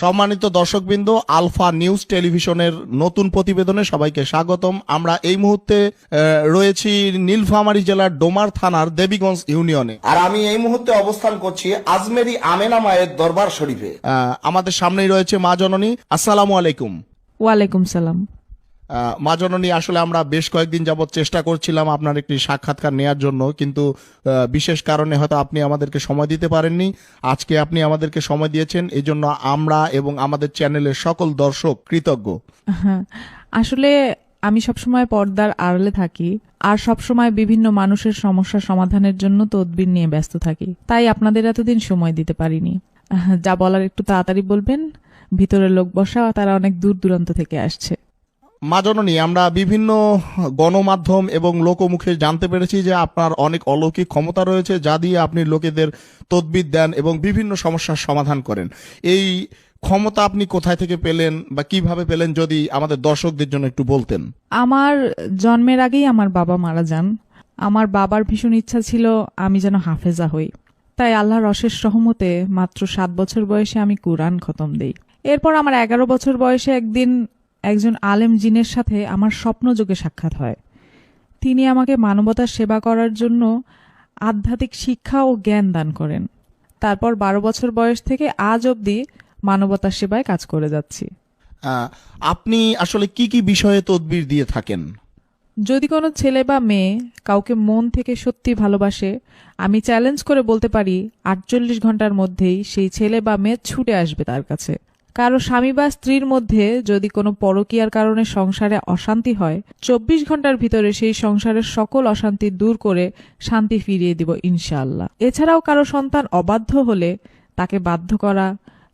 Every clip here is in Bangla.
সম্মানিত দর্শকবৃন্দ আলফা নিউজ টেলিভিশনের নতুন প্রতিবেদনে সবাইকে স্বাগতম। আমরা এই মুহূর্তে আহ, রয়েছি নীলফামারী জেলার ডোমার থানার দেবীগঞ্জ ইউনিয়নে। আর আমি এই মুহূর্তে অবস্থান করছি আজমেরি আমেনা মায়ের দরবার শরীফে। আহ, আমাদের সামনেই রয়েছে মা জননী। আসসালামু আলাইকুম। ওয়ালাইকুম সালাম। আহ, মা জননী আসলে আমরা বেশ কয়েকদিন যাবৎ চেষ্টা করছিলাম আপনার একটি সাক্ষাৎকার নেয়ার জন্য কিন্তু বিশেষ কারণে হয়তো আপনি আমাদেরকে সময় দিতে পারেননি। আজকে আপনি আমাদেরকে সময় দিয়েছেন এই জন্য আমরা এবং আমাদের চ্যানেলের সকল দর্শক কৃতজ্ঞ। হ্যাঁ, আসলে আমি সবসময় পর্দার আড়ালে থাকি আর সবসময় বিভিন্ন মানুষের সমস্যা সমাধানের জন্য তদবির নিয়ে ব্যস্ত থাকি তাই আপনাদের এতদিন সময় দিতে পারিনি। যা বলার একটু তাড়াতাড়ি বলবেন ভিতরে লোক বসা তারা অনেক দূর দূরান্ত থেকে আসছে। মা জননী আমরা বিভিন্ন গণমাধ্যম এবং লোকমুখে জানতে পেরেছি যে আপনার অনেক অলৌকিক ক্ষমতা রয়েছে, যা দিয়ে আপনি লোকেদের তদবির দেন এবং বিভিন্ন সমস্যার সমাধান করেন। এই ক্ষমতা আপনি কোথায় থেকে পেলেন বা কীভাবে পেলেন, যদি আমাদের দর্শকদের জন্য একটু বলতেন? আমার জন্মের আগেই আমার বাবা মারা যান। আমার বাবার ভীষণ ইচ্ছা ছিল আমি যেন হাফেজা হই। তাই আল্লাহর অশেষ সহমতে মাত্র সাত বছর বয়সে আমি কোরআন খতম দেই। এরপর আমার এগারো বছর বয়সে একদিন একজন আলেম জিনের সাথে আমার স্বপ্নযোগে সাক্ষাৎ হয়। তিনি আমাকে মানবতার সেবা করার জন্য আধ্যাত্মিক শিক্ষা ও জ্ঞান দান করেন। তারপর বারো বছর বয়স থেকে আজ অবধি মানবতার সেবায় কাজ করে যাচ্ছি। আপনি আসলে কি কি বিষয়ে তদবির দিয়ে থাকেন? যদি কোনো ছেলে বা মেয়ে কাউকে মন থেকে সত্যি ভালোবাসে আমি চ্যালেঞ্জ করে বলতে পারি আটচল্লিশ ঘণ্টার মধ্যেই সেই ছেলে বা মেয়ে ছুটে আসবে তার কাছে। কারও স্বামী বা স্ত্রীর মধ্যে যদি কোনো পরকীয়ার কারণে সংসারে অশান্তি হয়, চব্বিশ ঘণ্টার ভিতরে সেই সংসারের সকল অশান্তি দূর করে শান্তি ফিরিয়ে দিব ইনশাআল্লাহ। এছাড়াও কারও সন্তান অবাধ্য হলে তাকে বাধ্য করা,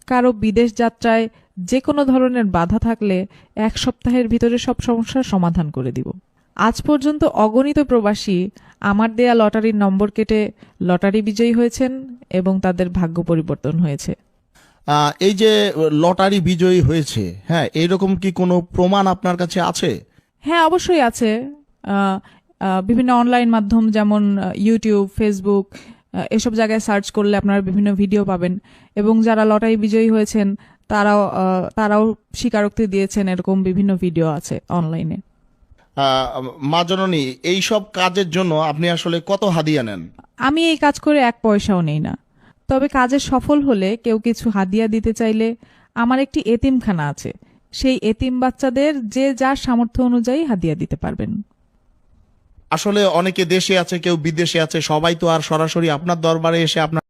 কারও বিদেশ যাত্রায় যে কোনো ধরনের বাধা থাকলে এক সপ্তাহের ভিতরে সব সমস্যার সমাধান করে দিব। আজ পর্যন্ত অগণিত প্রবাসী আমার দেয়া লটারির নম্বর কেটে লটারি বিজয়ী হয়েছেন এবং তাদের ভাগ্য পরিবর্তন হয়েছে। এই যে লটারি বিজয়ী হয়েছে হ্যাঁ এরকম কি কোনো প্রমাণ আপনার কাছে আছে? হ্যাঁ অবশ্যই আছে। বিভিন্ন অনলাইন মাধ্যম যেমন ইউটিউব ফেসবুক এসব জায়গায় সার্চ করলে আপনারা বিভিন্ন ভিডিও পাবেন। এবং যারা লটারি বিজয়ী হয়েছেন তারাও তারাও স্বীকারোক্তি দিয়েছেন এরকম বিভিন্ন ভিডিও আছে অনলাইনে মা জননী এইসব কাজের জন্য আপনি আসলে কত হাদিয়া নেন? আমি এই কাজ করে এক পয়সাও নেই না। তবে কাজে সফল হলে কেউ কিছু হাদিয়া দিতে চাইলে আমার একটি এতিমখানা আছে। সেই এতিম বাচ্চাদের যে যার সামর্থ্য অনুযায়ী হাদিয়া দিতে পারবেন। আসলে অনেকে দেশে আছে, কেউ বিদেশে আছে, সবাই তো আর সরাসরি আপনার দরবারে এসে আপনার